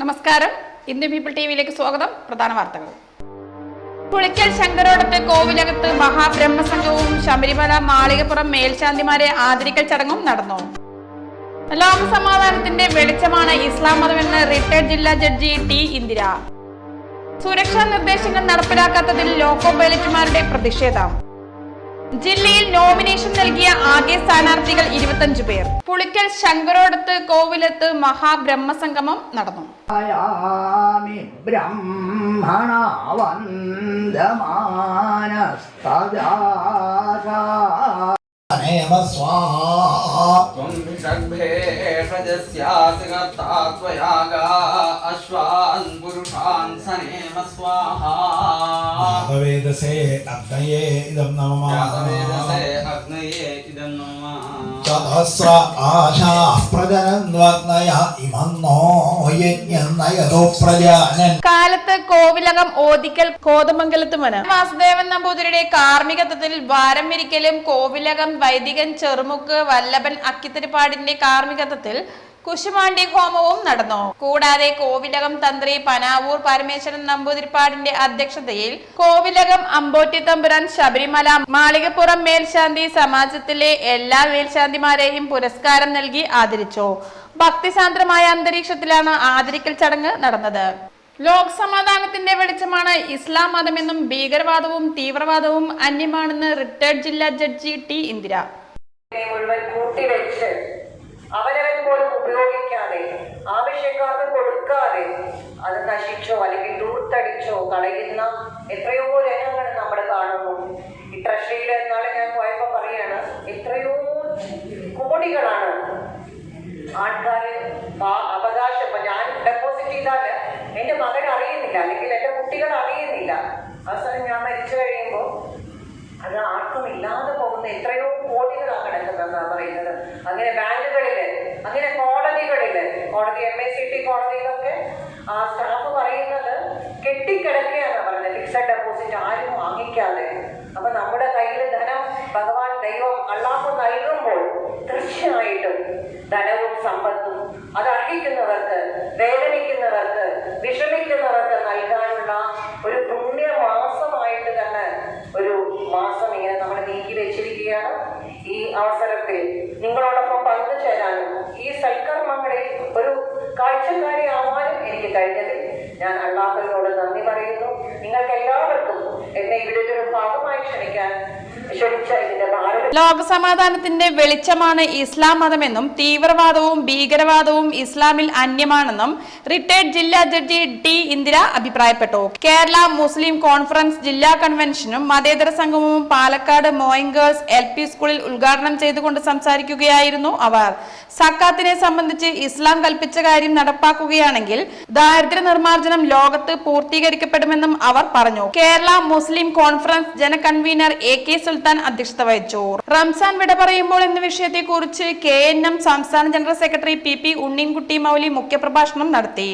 നമസ്കാരം. Indian people T വിയിലേക്ക് സ്വാഗതം. പ്രധാന വാർത്തകൾ. പുളിക്കൽ ശങ്കരോടത്ത് കോവിലകത്ത് മഹാബ്രഹ്മസംഘവും ശബരിമല മാളികപ്പുറം മേൽശാന്തിമാരെ ആദരിക്കൽ ചടങ്ങും നടന്നു. ലോകസമാധാനത്തിന്റെ വെളിച്ചമാണ് ഇസ്ലാം മതമെന്ന് റിട്ടയർഡ് ജില്ലാ ജഡ്ജി ടി ഇന്ദിര. സുരക്ഷാ നിർദ്ദേശങ്ങൾ നടപ്പിലാക്കാത്തതിൽ ലോക്കോ പൈലറ്റുമാരുടെ പ്രതിഷേധം. ജില്ലയിൽ നോമിനേഷൻ നൽകിയ ആകെ സ്ഥാനാർത്ഥികൾ ഇരുപത്തഞ്ചു പേർ. പുളിക്കൽ ശങ്കരോടത്ത് കോവിലത്ത് മഹാബ്രഹ്മസംഗമം നടന്നു. ബ്രഹ്മണ അഗ്നയേ ഇമന്നോ കാലത്ത് കോവിലകം ഓദിക്കൽ കോതമംഗലത്ത് മന വാസുദേവൻ നമ്പൂതിരിയുടെ കാർമ്മികത്വത്തിൽ വാരം വിരിക്കലും കോവിലകം വൈദികൻ ചെറുമുക്ക് വല്ലഭൻ അക്കിത്തിരിപ്പാടിന്റെ കാർമ്മികത്വത്തിൽ കുശുമാണ്ടി ഹോമവും നടന്നു. കൂടാതെ കോവിലകം തന്ത്രി പനാവൂർ പരമേശ്വരൻ നമ്പൂതിരിപ്പാടിന്റെ അധ്യക്ഷതയിൽ കോവിലകം അമ്പോറ്റി തമ്പുരാൻ ശബരിമല മാളികപ്പുറം മേൽശാന്തി സമാജത്തിലെ എല്ലാ മേൽശാന്തിമാരെയും പുരസ്കാരം നൽകി ആദരിച്ചു. ഭക്തിസാന്ദ്രമായ അന്തരീക്ഷത്തിലാണ് ആദരിക്കൽ ചടങ്ങ് നടന്നത്. ലോക് സമാധാനത്തിന്റെ വെളിച്ചമാണ് ഇസ്ലാം മതമെന്നും ഭീകരവാദവും തീവ്രവാദവും അന്യമാണെന്ന് റിട്ടയർഡ് ജില്ലാ ജഡ്ജി ടി. ഇന്ദിര. അവനവൻ പോലും ഉപയോഗിക്കാതെ ആവശ്യക്കാർക്ക് കൊടുക്കാതെ അത് നശിച്ചോ അല്ലെങ്കിൽ ദൂർത്തടിച്ചോ കളയുന്ന എത്രയോ രംഗങ്ങൾ നമ്മൾ കാണുന്നു. ഈ ട്രഷറിയിൽ എന്നാളെ ഞാൻ പോയപ്പോൾ പറയാണ് എത്രയോ കോടികളാണ് ആൾക്കാർ അവകാശം. ഞാൻ ഡെപ്പോസിറ്റ് ചെയ്താൽ എന്റെ മകൻ അറിയുന്നില്ല അല്ലെങ്കിൽ എന്റെ കുട്ടികൾ അറിയുന്നില്ല. അവസാനം ഞാൻ മരിച്ചു കഴിയുമ്പോൾ അത് ആർക്കും ഇല്ലാതെ പോകുന്ന എത്രയോ കോടികളാണ് കിടക്കുന്നതെന്നാണ് പറയുന്നത് അങ്ങനെ ബാങ്കുകളിൽ അങ്ങനെ കോടതികളിൽ കോടതി എം എസ് സി ടി കോടതിയിലൊക്കെ ആ സ്റ്റാഫ് പറയുന്നത് കെട്ടിക്കിടക്കുകയാണ് പറയുന്നത് ഫിക്സഡ് ഡെപ്പോസിറ്റ് ആരും വാങ്ങിക്കാതെ. അപ്പൊ നമ്മുടെ കയ്യിൽ ധനം ഭഗവാൻ ദൈവം അള്ളാഹു നൽകുമ്പോൾ തീർച്ചയായിട്ടും ധനവും സമ്പത്തും അത് അർഹിക്കുന്നവർക്ക് വേദനിക്കുന്നവർക്ക് വിഷമിക്കുന്നവർക്ക് നൽകാനുള്ള ഒരു പുണ്യ മാസമായിട്ട് തന്നെ ഒരു മാസം ഇങ്ങനെ നമ്മൾ നീക്കി വെച്ചിരിക്കുകയാണ് ഈ അവസരത്തിൽ നിങ്ങളോടൊപ്പം പങ്കുചേരാനും ഈ സൽക്കർമ്മങ്ങളിൽ ഒരു കാഴ്ചക്കാരി ആവാനും എനിക്ക് കഴിഞ്ഞതിൽ ഞാൻ അള്ളാഹുവിനോട് നന്ദി പറയുന്നു. നിങ്ങൾക്ക് എല്ലാവർക്കും എന്നെ ഇവിടെ ഒരു ഭാഗമായി ക്ഷണിക്കാൻ ലോകസമാധാനത്തിന്റെ വെളിച്ചമാണ് ഇസ്ലാം മതമെന്നും തീവ്രവാദവും ഭീകരവാദവും ഇസ്ലാമിൽ അന്യമാണെന്നും റിട്ടയർഡ് ജില്ലാ ജഡ്ജി ടി ഇന്ദിര അഭിപ്രായപ്പെട്ടു. കേരള മുസ്ലിം കോൺഫറൻസ് ജില്ലാ കൺവെൻഷനും മതേതര സംഗമവും Palakkad Moyan girls L P സ്കൂളിൽ ഉദ്ഘാടനം ചെയ്തുകൊണ്ട് സംസാരിക്കുകയായിരുന്നു അവർ. സക്കാത്തിനെ സംബന്ധിച്ച് ഇസ്ലാം കൽപ്പിച്ച കാര്യം നടപ്പാക്കുകയാണെങ്കിൽ ദാരിദ്ര്യ നിർമ്മാർജനം ലോകത്ത് പൂർത്തീകരിക്കപ്പെടുമെന്നും അവർ പറഞ്ഞു. കേരള മുസ്ലിം കോൺഫറൻസ് ജനകൺവീനർ എ കെ സുൽത്താൻ അധ്യക്ഷത വഹിച്ചു റംസാൻ വിട പറയുമ്പോൾ എന്ന വിഷയത്തെ കുറിച്ച് കെ എൻ എം സംസ്ഥാന general secretary P P Unninkutty Mouli മുഖ്യപ്രഭാഷണം നടത്തി.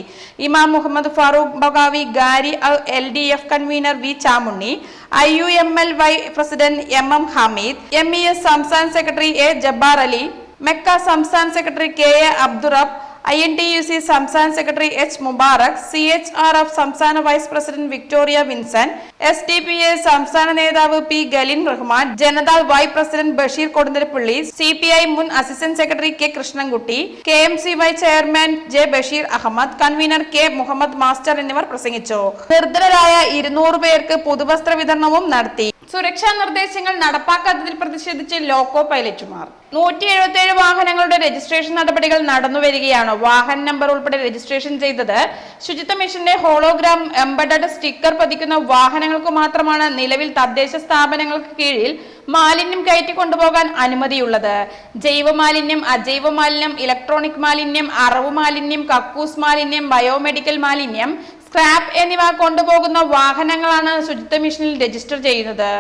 ഇമാം Muhammad Farooq ബഗാവി Gary L D F convener V Chamunni I U M L Y president M M Hameed M E S സംസ്ഥാന സെക്രട്ടറി എ ജബ്ബാർ അലി മെക്ക സംസ്ഥാന secretary K A Abdurab I N T U C സംസ്ഥാന secretary H Mubarak C H R F സംസ്ഥാന vice president Victoria Vincent S D P A സംസ്ഥാന നേതാവ് P Galin Rahman Janata Y president Basheer Koduntharappally C P I മുൻ assistant secretary K Krishnankutty K M C Y chairman J Basheer Ahmed convener K Muhammad master എന്നിവർ പ്രസംഗിച്ചു. നിർദ്ധനരായ ഇരുന്നൂറ് പേർക്ക് പുതുവസ്ത്ര വിതരണവും നടത്തി. സുരക്ഷാ നിർദ്ദേശങ്ങൾ നടപ്പാക്കാത്തതിൽ പ്രതിഷേധിച്ച് ലോക്കോ പൈലറ്റുമാർ. നൂറ്റി എഴുപത്തിയേഴ് വാഹനങ്ങളുടെ രജിസ്ട്രേഷൻ നടപടികൾ നടന്നുവരികയാണ്. വാഹന നമ്പർ ഉൾപ്പെടെ രജിസ്ട്രേഷൻ ചെയ്തത് ശുചിത്വ മിഷന്റെ ഹോളോഗ്രാം എംബഡഡ് സ്റ്റിക്കർ പതിക്കുന്ന വാഹനങ്ങൾക്ക് മാത്രമാണ് നിലവിൽ തദ്ദേശ സ്ഥാപനങ്ങൾക്ക് കീഴിൽ മാലിന്യം കയറ്റി കൊണ്ടുപോകാൻ അനുമതിയുള്ളത്. ജൈവ മാലിന്യം അജൈവ മാലിന്യം ഇലക്ട്രോണിക് മാലിന്യം അറവ് മാലിന്യം കക്കൂസ് മാലിന്യം ബയോമെഡിക്കൽ മാലിന്യം സ്ക്രാപ്പ് എന്നിവ കൊണ്ടുപോകുന്ന വാഹനങ്ങളാണ് ശുചിത്വ മിഷനിൽ രജിസ്റ്റർ ചെയ്യുന്നത്.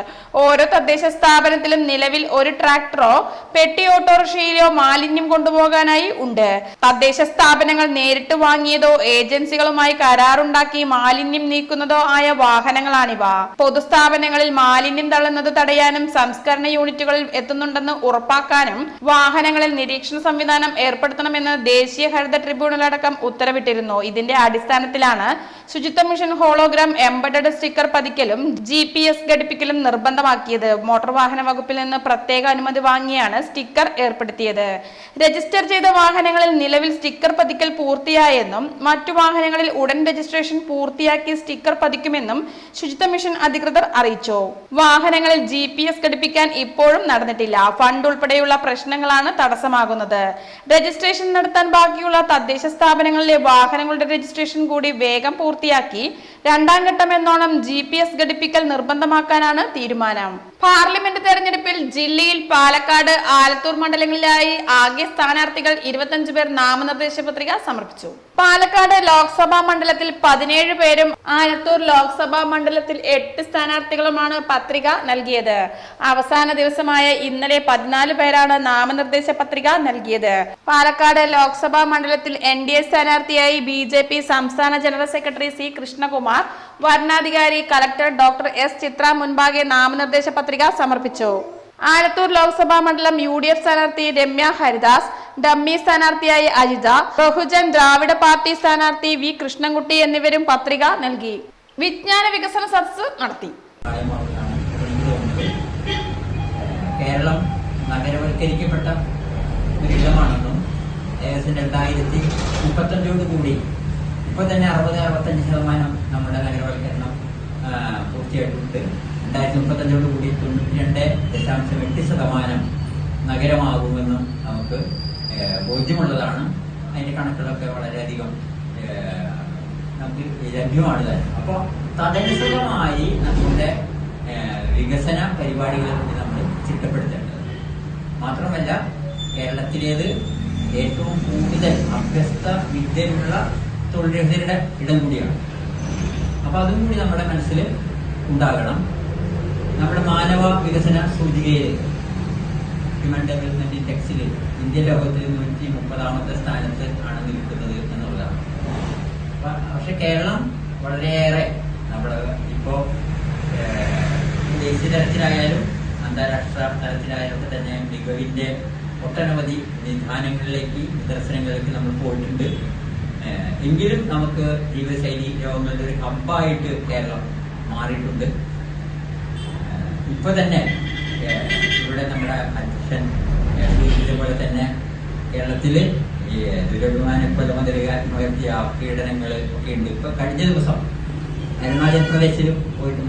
ഓരോ തദ്ദേശ സ്ഥാപനത്തിലും നിലവിൽ ഒരു ട്രാക്ടറോ പെട്ടി ഓട്ടോറിക്ഷയിലോ മാലിന്യം കൊണ്ടുപോകാനായി ഉണ്ട്. തദ്ദേശ സ്ഥാപനങ്ങൾ നേരിട്ട് വാങ്ങിയതോ ഏജൻസികളുമായി കരാറുണ്ടാക്കി മാലിന്യം നീക്കുന്നതോ ആയ വാഹനങ്ങളാണിവ. പൊതുസ്ഥാപനങ്ങളിൽ മാലിന്യം തള്ളുന്നത് തടയാനും സംസ്കരണ യൂണിറ്റുകളിൽ എത്തുന്നുണ്ടെന്ന് ഉറപ്പാക്കാനും വാഹനങ്ങളിൽ നിരീക്ഷണ സംവിധാനം ഏർപ്പെടുത്തണമെന്ന് ദേശീയ ഹരിത ട്രിബ്യൂണൽ അടക്കം ഉത്തരവിട്ടിരുന്നു. ഇതിന്റെ അടിസ്ഥാനത്തിലാണ് ശുചിത്വ മിഷൻ ഹോളോഗ്രാം എംബഡഡ് സ്റ്റിക്കർ പതിക്കലും ജി ഘടിപ്പിക്കലും നിർബന്ധമാക്കിയത്. മോട്ടോർ വാഹന വകുപ്പിൽ നിന്ന് പ്രത്യേക അനുമതി വാങ്ങിയാണ് സ്റ്റിക്കർ ഏർപ്പെടുത്തിയത്. രജിസ്റ്റർ ചെയ്ത വാഹനങ്ങളിൽ നിലവിൽ സ്റ്റിക്കർ പതിക്കൽ പൂർത്തിയായെന്നും മറ്റു വാഹനങ്ങളിൽ ഉടൻ രജിസ്ട്രേഷൻ പൂർത്തിയാക്കി സ്റ്റിക്കർ പതിക്കുമെന്നും ശുചിത്വ മിഷൻ അധികൃതർ അറിയിച്ചു. വാഹനങ്ങളിൽ ജി പി എസ് ഘടിപ്പിക്കാൻ ഇപ്പോഴും നടന്നിട്ടില്ല. ഫണ്ട് ഉൾപ്പെടെയുള്ള പ്രശ്നങ്ങളാണ് തടസ്സമാകുന്നത്. രജിസ്ട്രേഷൻ നടത്താൻ ബാക്കിയുള്ള തദ്ദേശ സ്ഥാപനങ്ങളിലെ വാഹനങ്ങളുടെ രജിസ്ട്രേഷൻ കൂടി വേഗം പൂർത്തിയാക്കി രണ്ടാം ഘട്ടം എന്നോണം ജി പി എസ് ഘടിപ്പിക്കൽ നിർബന്ധമാക്കാനാണ് തീരുമാനം. പാർലമെന്റ് തെരഞ്ഞെടുപ്പിൽ ജില്ലയിൽ പാലക്കാട് ആലത്തൂർ മണ്ഡലങ്ങളിലായി ആകെ സ്ഥാനാർത്ഥികൾ ഇരുപത്തഞ്ചു പേർ നാമനിർദ്ദേശ പത്രിക സമർപ്പിച്ചു. പാലക്കാട് ലോക്സഭാ മണ്ഡലത്തിൽ പതിനേഴ് പേരും ആലത്തൂർ ലോക്സഭാ മണ്ഡലത്തിൽ എട്ട് സ്ഥാനാർത്ഥികളുമാണ് പത്രിക നൽകിയത്. അവസാന ദിവസമായ ഇന്നലെ പതിനാല് പേരാണ് നാമനിർദ്ദേശ പത്രിക നൽകിയത്. പാലക്കാട് ലോക്സഭാ മണ്ഡലത്തിൽ എൻ ഡി എ സ്ഥാനാർത്ഥിയായി ബി ജെ പി സംസ്ഥാന ജനറൽ സെക്രട്ടറി സി കൃഷ്ണകുമാർ വരണാധികാരി കലക്ടർ ഡോക്ടർ എസ് ചിത്ര മുൻപാകെ നാമനിർദ്ദേശ പത്രിക സമർപ്പിച്ചു. ആലത്തൂർ ലോക്സഭാ മണ്ഡലം യു ഡി എഫ് സ്ഥാനാർത്ഥി രമ്യ ഹരിദാസ് ഡമ്മി സ്ഥാനാർത്ഥിയായി അജിത ബഹുജൻ ദ്രാവിഡ പാർട്ടി സ്ഥാനാർത്ഥി വി കൃഷ്ണൻകുട്ടി എന്നിവരും പത്രിക നൽകി. വിജ്ഞാന വികസന സദസ് നടത്തി. കേരളം നഗരവൽക്കരിക്കപ്പെട്ട ഒരു ഇടമാണെന്നും ഏകദേശം രണ്ടായിരത്തി മുപ്പത്തഞ്ചോട് കൂടി ഇപ്പൊ തന്നെ അറുപത് അറുപത്തഞ്ച് ശതമാനം നമ്മുടെ നഗരവൽക്കരണം പൂർത്തിയായിട്ടുണ്ട്. രണ്ടായിരത്തി മുപ്പത്തഞ്ചോട് കൂടി തൊണ്ണൂറ്റി രണ്ട് ദശാംശം എട്ട് ശതമാനം നഗരമാകുമെന്നും നമുക്ക് ബോധ്യമുള്ളതാണ്. അതിന്റെ കണക്കുകളൊക്കെ വളരെയധികം നമുക്ക് ലഭ്യമാണ് തന്നെ. അപ്പോൾ തദനുസൃതമായി നമ്മുടെ വികസന പരിപാടികളെ നമ്മൾ ചിട്ടപ്പെടുത്തേണ്ടത് മാത്രമല്ല കേരളത്തിലേത് ഏറ്റവും കൂടുതൽ അഭ്യസ്ത വിദ്യയുള്ള തൊഴിലധിതരുടെ ഇടം കൂടിയാണ്. അപ്പൊ അതും കൂടി നമ്മുടെ മനസ്സിൽ ഉണ്ടാകണം. നമ്മുടെ മാനവ വികസന സൂചികയിൽ ഹ്യൂമൻ ഡെവലപ്മെന്റ് ഇൻഡെക്സിൽ ഇന്ത്യ ലോകത്തിൽ നൂറ്റി മുപ്പതാമത്തെ സ്ഥാനത്ത് ആണ് നിൽക്കുന്നത് എന്നുള്ളതാണ്. പക്ഷെ കേരളം വളരെയേറെ നമ്മുടെ ഇപ്പോ ദേശീയ തലത്തിലായാലും അന്താരാഷ്ട്ര തലത്തിലായാലും ഒക്കെ തന്നെ മികവിന്റെ ഒട്ടനവധി നിധാനങ്ങളിലേക്ക് നിദർശനങ്ങളിലേക്ക് നമ്മൾ പോയിട്ടുണ്ട്. എങ്കിലും നമുക്ക് ജീവിതശൈലി രോഗങ്ങളുടെ ഒരു ഹബ്ബായിട്ട് കേരളം മാറിയിട്ടുണ്ട്. ഇപ്പൊ തന്നെ ഇവിടെ നമ്മുടെ അധ്യക്ഷൻ ഇതുപോലെ തന്നെ കേരളത്തിൽ ദുരഭിമാന കൊല മുതലുകാരനുയർത്തിയ പീഡനങ്ങൾ ഒക്കെ ഉണ്ട്. ഇപ്പൊ കഴിഞ്ഞ ദിവസം പോയിട്ട്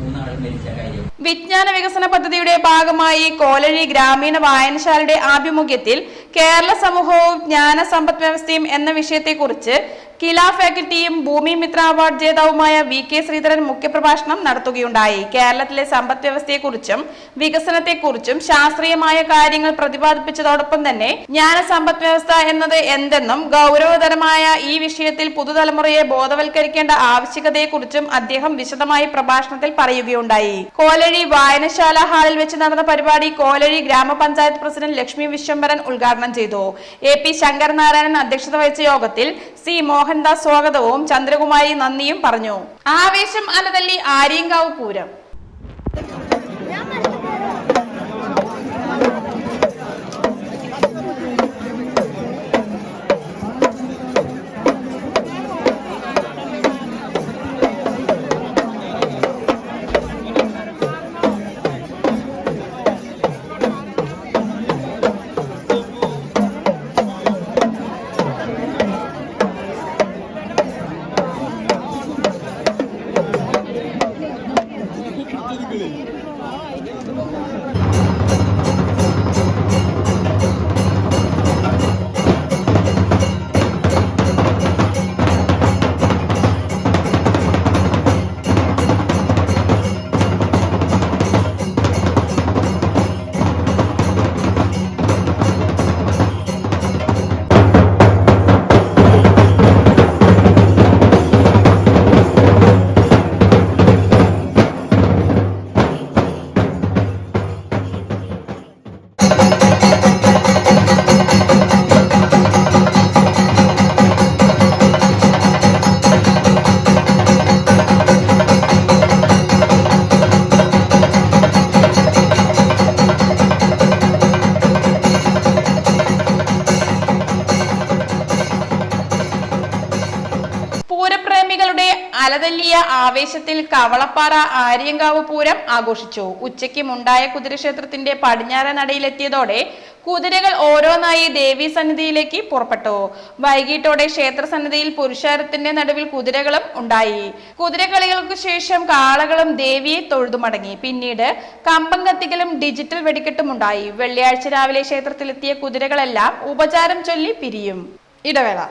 മരിച്ച കാര്യം. വിജ്ഞാന വികസന പദ്ധതിയുടെ ഭാഗമായി കോലഴി ഗ്രാമീണ വായനശാലയുടെ ആഭിമുഖ്യത്തിൽ കേരള സമൂഹവും ജ്ഞാന സമ്പദ് വ്യവസ്ഥയും എന്ന വിഷയത്തെക്കുറിച്ച് കില ഫാക്കൽറ്റിയും ഭൂമി മിത്ര അവാർഡ് ജേതാവുമായ വി കെ ശ്രീധരൻ മുഖ്യപ്രഭാഷണം നടത്തുകയുണ്ടായി. കേരളത്തിലെ സമ്പദ് വ്യവസ്ഥയെക്കുറിച്ചും വികസനത്തെക്കുറിച്ചും ശാസ്ത്രീയമായ കാര്യങ്ങൾ പ്രതിപാദിപ്പിച്ചതോടൊപ്പം തന്നെ ജ്ഞാന സമ്പദ് വ്യവസ്ഥ എന്നത് എന്തെന്നും ഗൗരവതരമായ ഈ വിഷയത്തിൽ പുതുതലമുറയെ ബോധവൽക്കരിക്കേണ്ട ആവശ്യകതയെക്കുറിച്ചും അദ്ദേഹം വിശദമായി പ്രഭാഷണത്തിൽ പറയുകയുണ്ടായി. കോലഴി വായനശാല ഹാളിൽ വെച്ച് നടന്ന പരിപാടി കോലഴി ഗ്രാമപഞ്ചായത്ത് പ്രസിഡന്റ് ലക്ഷ്മി വിശ്വംഭരൻ ഉദ്ഘാടനം ചെയ്തു. എ പി ശങ്കരനാരായണൻ അധ്യക്ഷത വഹിച്ച യോഗത്തിൽ സി മോഹൻദാസ് സ്വാഗതവും ചന്ദ്രകുമാരി നന്ദിയും പറഞ്ഞു. ആവേശം അലതല്ലി ആര്യങ്കാവ് പൂരം. വലിയ ആവേശത്തിൽ കവളപ്പാറ ആര്യങ്കാവ് പൂരം ആഘോഷിച്ചു. ഉച്ചയ്ക്ക് മുണ്ടായ കുതിരക്ഷേത്രത്തിന്റെ പടിഞ്ഞാറ നടയിലെത്തിയതോടെ കുതിരകൾ ഓരോന്നായി ദേവീ സന്നിധിയിലേക്ക് പുറപ്പെട്ടു. വൈകിട്ടോടെ ക്ഷേത്ര സന്നിധിയിൽ പുരുഷാരത്തിന്റെ നടുവിൽ കുതിരകളും ഉണ്ടായി. കുതിരകളികൾക്ക് ശേഷം കാളകളും ദേവിയെ തൊഴുതു മടങ്ങി. പിന്നീട് കമ്പം കത്തിക്കലും ഡിജിറ്റൽ വെടിക്കെട്ടും ഉണ്ടായി. വെള്ളിയാഴ്ച രാവിലെ ക്ഷേത്രത്തിലെത്തിയ കുതിരകളെല്ലാം ഉപചാരം ചൊല്ലി പിരിയും. ഇടവേള.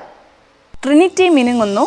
Trinity മിനുങ്ങുന്നു.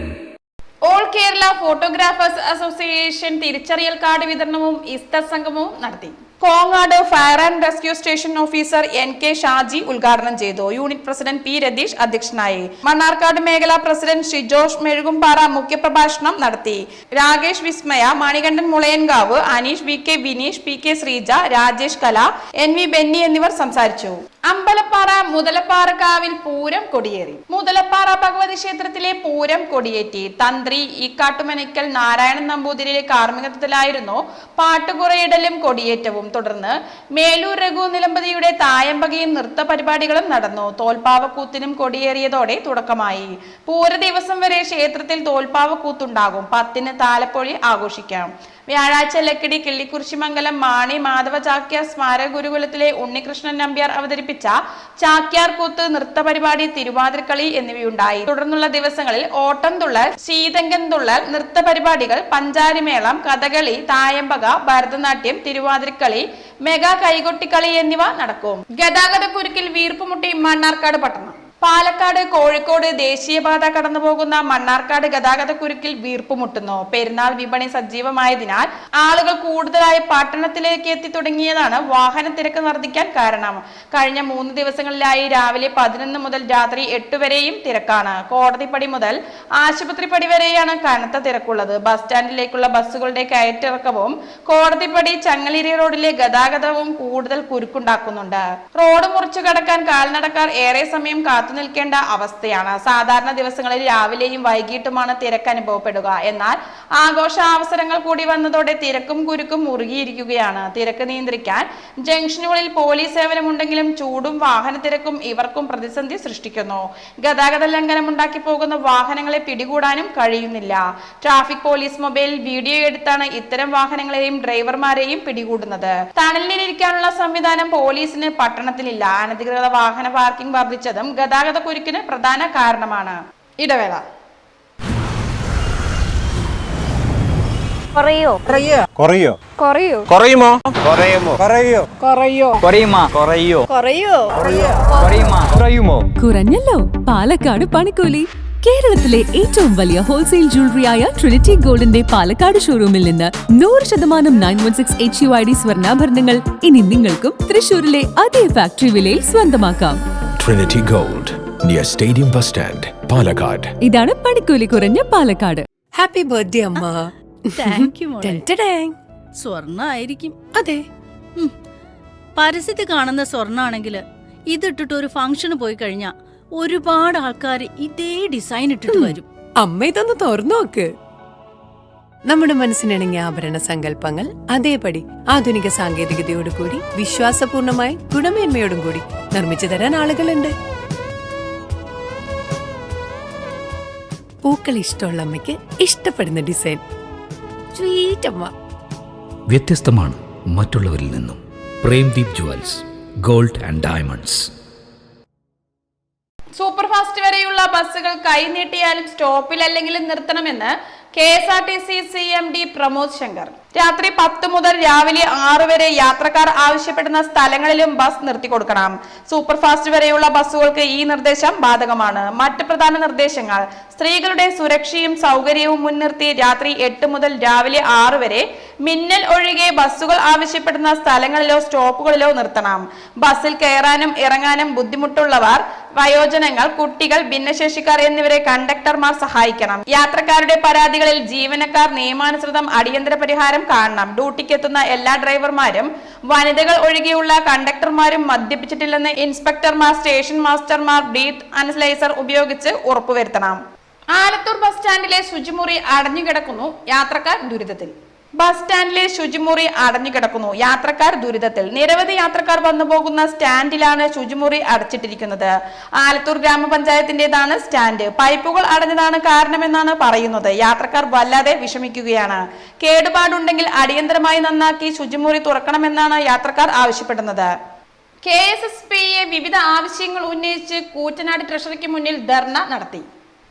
All Kerala photographers association തിരിച്ചറിയൽ കാർഡ് വിതരണവും ഇസ്തർ സംഗമവും നടത്തി Kongad fire and rescue station officer N K Shaji ഉദ്ഘാടനം ചെയ്തു യൂണിറ്റ് പ്രസിഡന്റ് പി രതീഷ് അധ്യക്ഷനായി മണ്ണാർക്കാട് മേഖലാ പ്രസിഡന്റ് ഷിജോഷ് മെഴുകുംപാറ മുഖ്യപ്രഭാഷണം നടത്തി Rakesh Vismaya Manikandan Mulayankavu Aneesh V K Vineesh P K Sreeja Rajesh Kala N V Benny എന്നിവർ സംസാരിച്ചു അമ്പലപ്പാറ മുതലപ്പാറക്കാവിൽ പൂരം കൊടിയേറി. മുതലപ്പാറ ഭഗവതി ക്ഷേത്രത്തിലെ പൂരം കൊടിയേറ്റി. തന്ത്രി ഇക്കാട്ടുമനക്കൽ നാരായണൻ നമ്പൂതിരിയുടെ കാർമ്മികത്വത്തിലായിരുന്നു പാട്ടുകുറയിടലും കൊടിയേറ്റവും. തുടർന്ന് മേലൂർ രഘു നിലമ്പതിയുടെ തായമ്പകയും നൃത്ത പരിപാടികളും നടന്നു. തോൽപ്പാവക്കൂത്തിനും കൊടിയേറിയതോടെ തുടക്കമായി. പൂര ദിവസം വരെ ക്ഷേത്രത്തിൽ തോൽപ്പാവക്കൂത്തുണ്ടാകും. പത്തിന് താലപ്പൊഴി ആഘോഷിക്കാം. വ്യാഴാഴ്ച ലക്കിടി കിള്ളിക്കുറിശിമംഗലം മാണി മാധവ ചാക്യാർ സ്മാരക ഗുരുകുലത്തിലെ ഉണ്ണികൃഷ്ണൻ നമ്പ്യാർ അവതരിപ്പിച്ച ചാക്യാർ കൂത്ത് നൃത്ത പരിപാടി തിരുവാതിരക്കളി എന്നിവയുണ്ടായി. തുടർന്നുള്ള ദിവസങ്ങളിൽ ഓട്ടം തുള്ളൽ ശീതങ്കൻ തുള്ളൽ നൃത്ത പരിപാടികൾ പഞ്ചാരിമേളം കഥകളി തായമ്പക ഭരതനാട്യം തിരുവാതിരക്കളി മെഗാ കൈകൊട്ടിക്കളി എന്നിവ നടക്കും. ഗതാഗത കുരുക്കിൽ വീർപ്പുമുട്ടി മണ്ണാർക്കാട് പട്ടണം. പാലക്കാട് കോഴിക്കോട് ദേശീയപാത കടന്നുപോകുന്ന മണ്ണാർക്കാട് ഗതാഗത കുരുക്കിൽ വീർപ്പുമുട്ടുന്നു. പെരുന്നാൾ വിപണി സജീവമായതിനാൽ ആളുകൾ കൂടുതലായി പട്ടണത്തിലേക്ക് എത്തി തുടങ്ങിയതാണ് വാഹന തിരക്ക് വർദ്ധിക്കാൻ കാരണം. കഴിഞ്ഞ മൂന്ന് ദിവസങ്ങളിലായി രാവിലെ പതിനൊന്ന് മുതൽ രാത്രി എട്ട് വരെയും തിരക്കാണ്. കോടതിപ്പടി മുതൽ ആശുപത്രിപ്പടി വരെയാണ് കനത്ത തിരക്കുള്ളത്. ബസ് സ്റ്റാൻഡിലേക്കുള്ള ബസ്സുകളുടെ കയറ്റിറക്കവും കോടതിപ്പടി ചങ്ങലേരി റോഡിലെ ഗതാഗതവും കൂടുതൽ കുരുക്കുണ്ടാക്കുന്നുണ്ട്. റോഡ് മുറിച്ചു കടക്കാൻ കാൽനടക്കാർ ഏറെ സമയം കാത്തു നിൽക്കേണ്ട അവസ്ഥയാണ്. സാധാരണ ദിവസങ്ങളിൽ രാവിലെയും വൈകിട്ടുമാണ് തിരക്ക് അനുഭവപ്പെടുക. എന്നാൽ ആഘോഷ അവസരങ്ങൾ കൂടി വന്നതോടെ തിരക്കും കുരുക്കും മുറുകിയിരിക്കുകയാണ് തിരക്ക് നിയന്ത്രിക്കാൻ ജംഗ്ഷനുകളിൽ പോലീസ് സേവനമുണ്ടെങ്കിലും ചൂടും വാഹന തിരക്കും ഇവർക്കും പ്രതിസന്ധി സൃഷ്ടിക്കുന്നു. ഗതാഗത ലംഘനം ഉണ്ടാക്കി പോകുന്ന വാഹനങ്ങളെ പിടികൂടാനും കഴിയുന്നില്ല. ട്രാഫിക് പോലീസ് മൊബൈൽ വീഡിയോ എടുത്താണ് ഇത്തരം വാഹനങ്ങളെയും ഡ്രൈവർമാരെയും പിടികൂടുന്നത്. തണലിലിരിക്കാനുള്ള സംവിധാനം പോലീസിന് പട്ടണത്തിലില്ല. അനധികൃത വാഹന പാർക്കിംഗ് വർദ്ധിച്ചതും ഗതാഗത കുരുക്കിന് പ്രധാന കാരണമാണ്. ഇടവേള. കുറയോ? കുറയോ? കുറയോ? കുറയുമോ? കുറയുമോ? കുറയോ? കുറയുമാ? കുറയോ? കുറയോ? കുറയുമോ? കുറഞ്ഞല്ലോ. പാലക്കാട് പണിക്കൂലി. കേരളത്തിലെ ഏറ്റവും വലിയ ഹോൾസെയിൽ ജ്വല്ലറിയായ ട്രിനിറ്റി ഗോൾഡിന്റെ പാലക്കാട് ഷോറൂമിൽ നിന്ന് നൂറ് ശതമാനം nine one six H U I D സ്വർണാഭരണങ്ങൾ ഇനി നിങ്ങൾക്കും തൃശൂരിലെ അതേ ഫാക്ടറി വിലയിൽ സ്വന്തമാക്കാം. Trinity gold near stadium bus stand Palakkad ഇതാണ് പണിക്കൂലി കുറഞ്ഞ പാലക്കാട് ഹാപ്പി ബർത്ത്ഡേ അമ്മ താങ്ക് യു മോളെ. ടെന്റഡാങ്. സ്വർണായിരിക്കും അതെ. പരസ്യത്തിൽ കാണുന്ന സ്വർണാണെങ്കിൽ ഇതിട്ടിട്ട് ഒരു ഫംഗ്ഷന് പോയി കഴിഞ്ഞാ ഒരുപാട് ആൾക്കാർ ഇതേ ഡിസൈൻ ഇട്ടിട്ട്. വരും അമ്മ ഇതൊന്ന് തുറന്നു നോക്ക് നമ്മുടെ മനസ്സിനിണങ്ങിയ ആഭരണ സങ്കല്പങ്ങൾ അതേപടി ആധുനിക സാങ്കേതികതയോടുകൂടി വിശ്വാസപൂർണമായി ഗുണമേന്മയോടും കൂടി നിർമ്മിച്ചു തരാൻ ആളുകളുണ്ട്. പൂക്കൾ ഇഷ്ടമുള്ള അമ്മയ്ക്ക് ഇഷ്ടപ്പെടുന്ന ഡിസൈൻ. വ്യത്യസ്തമാണ് മറ്റുള്ളവരിൽ നിന്നും. Premdeep jewels gold and diamonds. Super fast വരെയുള്ള ബസ്സുകൾ കൈനീട്ടിയാലും സ്റ്റോപ്പിലല്ലെങ്കിലും നിർത്തണമെന്ന് K S R T C C M D Pramod Shankar. രാത്രി പത്ത് മുതൽ രാവിലെ ആറ് വരെ യാത്രക്കാർ ആവശ്യപ്പെടുന്ന സ്ഥലങ്ങളിലും ബസ് നിർത്തിക്കൊടുക്കണം. സൂപ്പർ ഫാസ്റ്റ് വരെയുള്ള ബസ്സുകൾക്ക് ഈ നിർദ്ദേശം ബാധകമാണ്. മറ്റ് പ്രധാന നിർദ്ദേശങ്ങൾ. സ്ത്രീകളുടെ സുരക്ഷയും സൗകര്യവും മുൻനിർത്തി രാത്രി എട്ട് മുതൽ രാവിലെ ആറ് വരെ മിന്നൽ ഒഴികെ ബസ്സുകൾ ആവശ്യപ്പെടുന്ന സ്ഥലങ്ങളിലോ സ്റ്റോപ്പുകളിലോ നിർത്തണം. ബസ്സിൽ കയറാനും ഇറങ്ങാനും ബുദ്ധിമുട്ടുള്ളവർ വയോജനങ്ങൾ കുട്ടികൾ ഭിന്നശേഷിക്കാർ എന്നിവരെ കണ്ടക്ടർമാർ സഹായിക്കണം. യാത്രക്കാരുടെ പരാതികളിൽ ജീവനക്കാർ നിയമാനുസൃതം അടിയന്തര പരിഹാരം കാണണം. ഡ്യൂട്ടിക്കെത്തുന്ന എല്ലാ ഡ്രൈവർമാരും വനിതകൾ ഒഴികെയുള്ള കണ്ടക്ടർമാരും മദ്യപിച്ചിട്ടില്ലെന്ന് ഇൻസ്പെക്ടർമാർ സ്റ്റേഷൻ മാസ്റ്റർമാർ ബ്രീത്ത് അനലൈസർ ഉപയോഗിച്ച് ഉറപ്പുവരുത്തണം. ആലത്തൂർ ബസ് സ്റ്റാൻഡിലെ ശുചിമുറി അടഞ്ഞുകിടക്കുന്നു യാത്രക്കാർ ദുരിതത്തിൽ. ബസ് സ്റ്റാൻഡിലെ ശുചിമുറി അടഞ്ഞുകിടക്കുന്നു. യാത്രക്കാർ ദുരിതത്തിൽ. നിരവധി യാത്രക്കാർ വന്നു പോകുന്ന സ്റ്റാൻഡിലാണ് ശുചിമുറി അടച്ചിട്ടിരിക്കുന്നത്. ആലത്തൂർ ഗ്രാമപഞ്ചായത്തിന്റേതാണ് സ്റ്റാൻഡ്. പൈപ്പുകൾ അടഞ്ഞതാണ് കാരണമെന്നാണ് പറയുന്നത്. യാത്രക്കാർ വല്ലാതെ വിഷമിക്കുകയാണ്. കേടുപാടുണ്ടെങ്കിൽ അടിയന്തരമായി നന്നാക്കി ശുചിമുറി തുറക്കണമെന്നാണ് യാത്രക്കാർ ആവശ്യപ്പെടുന്നത്. കെ എസ് എസ് പി വിവിധ ആവശ്യങ്ങൾ ഉന്നയിച്ച് കൂറ്റനാട് ട്രഷറിക്ക് മുന്നിൽ ധർണ നടത്തി.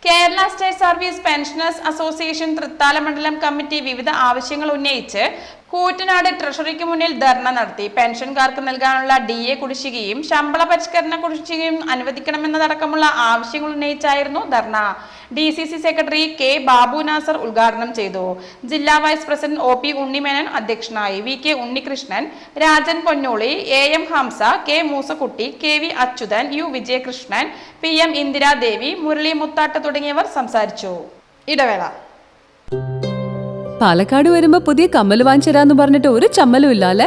Kerala state service pensioners association Thrithala മണ്ഡലം കമ്മിറ്റി വിവിധ ആവശ്യങ്ങൾ ഉന്നയിച്ച് കൂറ്റനാട് ട്രഷറിക്ക് മുന്നിൽ ധർണ നടത്തി. പെൻഷൻകാർക്ക് നൽകാനുള്ള ഡി എ കുടിശ്ശികയും ശമ്പള പരിഷ്കരണ കുടിശ്ശികയും അനുവദിക്കണമെന്നതടക്കമുള്ള ആവശ്യങ്ങൾ ഉന്നയിച്ചായിരുന്നു ധർണ. D C C secretary K Babu Nasar ഉദ്ഘാടനം ചെയ്തു. ജില്ലാ vice president O P Unnimenon അധ്യക്ഷനായി. V K Unnikrishnan Rajan Ponnoli A M Hamza K Moosakutty K V Achuthan U Vijayakrishnan P M Indiradevi Murali Muthatt തുടങ്ങിയവർ സംസാരിച്ചു. ഇടവേള. പാലക്കാട് വരുമ്പോ പുതിയ കമ്മൽ വാങ്ങിച്ചരാന്ന് പറഞ്ഞിട്ട് ഒരു ചമ്മലും ഇല്ല അല്ലെ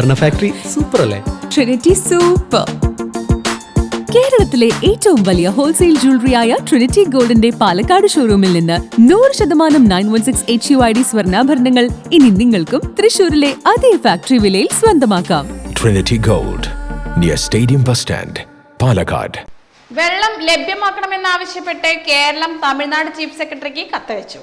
ആഭരണ ഫാക്ടറി സൂപ്പർ അല്ലേ? ട്രിനിറ്റി സൂപ്പർ കേരളത്തിലെ ഏറ്റവും വലിയ ഹോൾസെയിൽ ജ്വല്ലറിയായ ട്രിനിറ്റി ഗോൾഡിന്റെ പാലക്കാട് ഷോറൂമിൽ നിന്ന് നൂറ് ശതമാനം nine one six H U I D സ്വർണാഭരണങ്ങൾ ഇനി നിങ്ങൾക്കും തൃശൂരിലെ അതേ ഫാക്ടറി വിലയിൽ സ്വന്തമാക്കാം. Trinity gold near stadium bus stand Palakkad വെള്ളം ലഭ്യമാക്കണമെന്നാവശ്യപ്പെട്ട് കേരളം തമിഴ്നാട് ചീഫ് സെക്രട്ടറിക്ക് കത്തയച്ചു.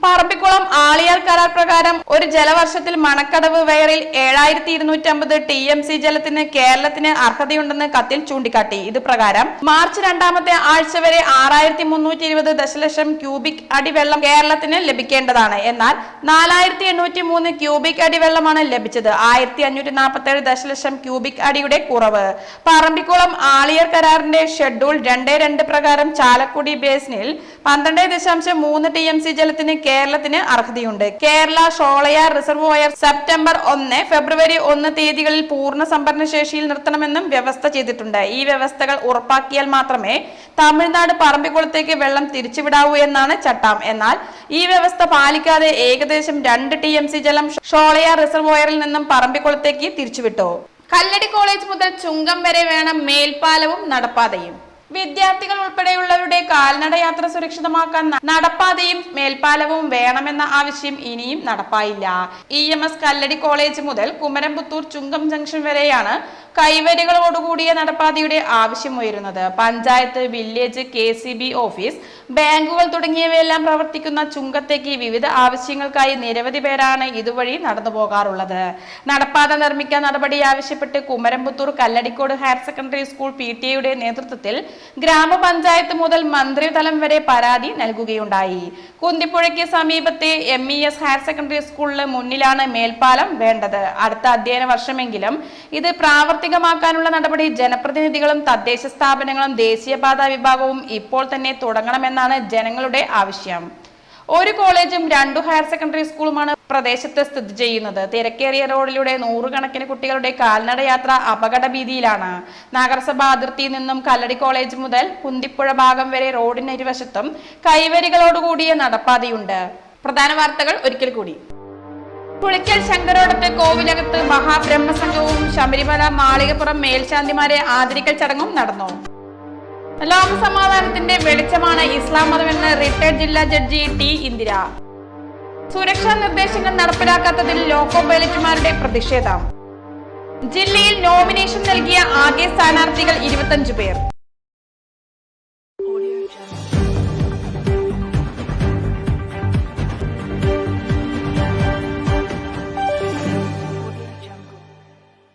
പറമ്പിക്കുളം ആളിയാർ കരാർ പ്രകാരം ഒരു ജലവർഷത്തിൽ മണക്കടവ് വയറിൽ ഏഴായിരത്തി ഇരുന്നൂറ്റമ്പത് ടി എം സി ജലത്തിന് കേരളത്തിന് അർഹതയുണ്ടെന്ന് കത്തിൽ ചൂണ്ടിക്കാട്ടി. ഇത് പ്രകാരം മാർച്ച് രണ്ടാമത്തെ ആഴ്ച വരെ ആറായിരത്തി മുന്നൂറ്റി ഇരുപത് ദശലക്ഷം ക്യൂബിക് അടി വെള്ളം കേരളത്തിന് ലഭിക്കേണ്ടതാണ്. എന്നാൽ നാലായിരത്തി എണ്ണൂറ്റി മൂന്ന് ക്യൂബിക് അടി വെള്ളമാണ് ലഭിച്ചത്. ആയിരത്തി അഞ്ഞൂറ്റി നാൽപ്പത്തി ഏഴ് ദശലക്ഷം ക്യൂബിക് അടിയുടെ കുറവ്. പറമ്പിക്കുളം ആളിയർ കരാറിന്റെ ഷെഡ്യൂൾ രണ്ട് രണ്ട് പ്രകാരം ചാലക്കുടി ബേസിനിൽ പന്ത്രണ്ട് ദശാംശം മൂന്ന് ടി എം സി ജലത്തിന് കേരളത്തിന് അർഹതയുണ്ട്. കേരള ഷോളയാർ റിസർവോയർ സെപ്റ്റംബർ ഒന്ന് ഫെബ്രുവരി ഒന്ന് തീയതികളിൽ പൂർണ സംഭരണ ശേഷിയിൽ നിർത്തണമെന്നും വ്യവസ്ഥ ചെയ്തിട്ടുണ്ട്. ഈ വ്യവസ്ഥകൾ ഉറപ്പാക്കിയാൽ മാത്രമേ തമിഴ്നാട് പറമ്പിക്കുളത്തേക്ക് വെള്ളം തിരിച്ചുവിടാവൂ എന്നാണ് ചട്ടം. എന്നാൽ ഈ വ്യവസ്ഥ പാലിക്കാതെ ഏകദേശം രണ്ട് ടി എം സി ജലം ഷോളയാർ റിസർവോയറിൽ നിന്നും പറമ്പിക്കുളത്തേക്ക് തിരിച്ചുവിട്ടു. കല്ലടി കോളേജ് മുതൽ ചുങ്കം വരെ വേണം മേൽപ്പാലവും നടപ്പാതയും. വിദ്യാർത്ഥികൾ ഉൾപ്പെടെയുള്ളവരുടെ കാൽനട യാത്ര സുരക്ഷിതമാക്കാൻ നടപ്പാതയും മേൽപ്പാലവും വേണമെന്ന ആവശ്യം ഇനിയും നടപ്പായില്ല. E M S Kalladi college മുതൽ കുമരംപുത്തൂർ ചുങ്കം ജംഗ്ഷൻ വരെയാണ് കൈവരികളോടുകൂടിയ നടപ്പാതയുടെ ആവശ്യമുയരുന്നത് പഞ്ചായത്ത് വില്ലേജ് കെ ഓഫീസ് ബാങ്കുകൾ തുടങ്ങിയവയെല്ലാം പ്രവർത്തിക്കുന്ന ചുങ്കത്തേക്ക് വിവിധ ആവശ്യങ്ങൾക്കായി നിരവധി പേരാണ് ഇതുവഴി നടന്നു പോകാറുള്ളത്. നടപ്പാത നിർമ്മിക്കാൻ നടപടി ആവശ്യപ്പെട്ട് Kumarampathur Kalladikode higher secondary school P T എയുടെ നേതൃത്വത്തിൽ ഗ്രാമപഞ്ചായത്ത് മുതൽ മന്ത്രിതലം വരെ പരാതി നൽകുകയുണ്ടായി. കുന്തിപ്പുഴയ്ക്ക് സമീപത്തെ M E S higher secondary സ്കൂളിന് മുന്നിലാണ് മേൽപ്പാലം വേണ്ടത്. അടുത്ത അധ്യയന വർഷമെങ്കിലും ഇത് പ്രാവർത്തികമാക്കാനുള്ള നടപടി ജനപ്രതിനിധികളും തദ്ദേശ സ്ഥാപനങ്ങളും ദേശീയപാത വിഭാഗവും ഇപ്പോൾ തന്നെ തുടങ്ങണമെന്നാണ് ജനങ്ങളുടെ ആവശ്യം. ഒരു കോളേജും രണ്ടു ഹയർ സെക്കൻഡറി സ്കൂളുമാണ് പ്രദേശത്ത് സ്ഥിതി ചെയ്യുന്നത്. തിരക്കേറിയ റോഡിലൂടെ നൂറുകണക്കിന് കുട്ടികളുടെ കാൽനട യാത്ര അപകട ഭീതിയിലാണ് നഗരസഭ അതിർത്തിയിൽ നിന്നും കല്ലടി കോളേജ് മുതൽ കുന്തിപ്പുഴ ഭാഗം വരെ റോഡിന് ഇരുവശത്തും കൈവരികളോടുകൂടിയ നടപ്പാതയുണ്ട്. പ്രധാന വാർത്തകൾ ഒരിക്കൽ കൂടി. പുളിക്കൽ ശങ്കരോടത്ത് കോവിലകത്ത് മഹാബ്രഹ്മസംഘവും ശബരിമല മാളികപ്പുറം മേൽശാന്തിമാരെ ആദരിക്കൽ ചടങ്ങും നടന്നു. ലോകസമാധാനത്തിന്റെ വെളിച്ചമാണ് ഇസ്ലാം മതമെന്ന് റിട്ടയർഡ് ജില്ലാ ജഡ്ജി ടി ഇന്ദിര. സുരക്ഷാ നിർദ്ദേശങ്ങൾ നടപ്പിലാക്കാത്തതിൽ ലോക്കോ പൈലറ്റുമാരുടെ പ്രതിഷേധം. ജില്ലയിൽ നോമിനേഷൻ നൽകിയ ആകെ സ്ഥാനാർത്ഥികൾ ഇരുപത്തഞ്ചു പേർ.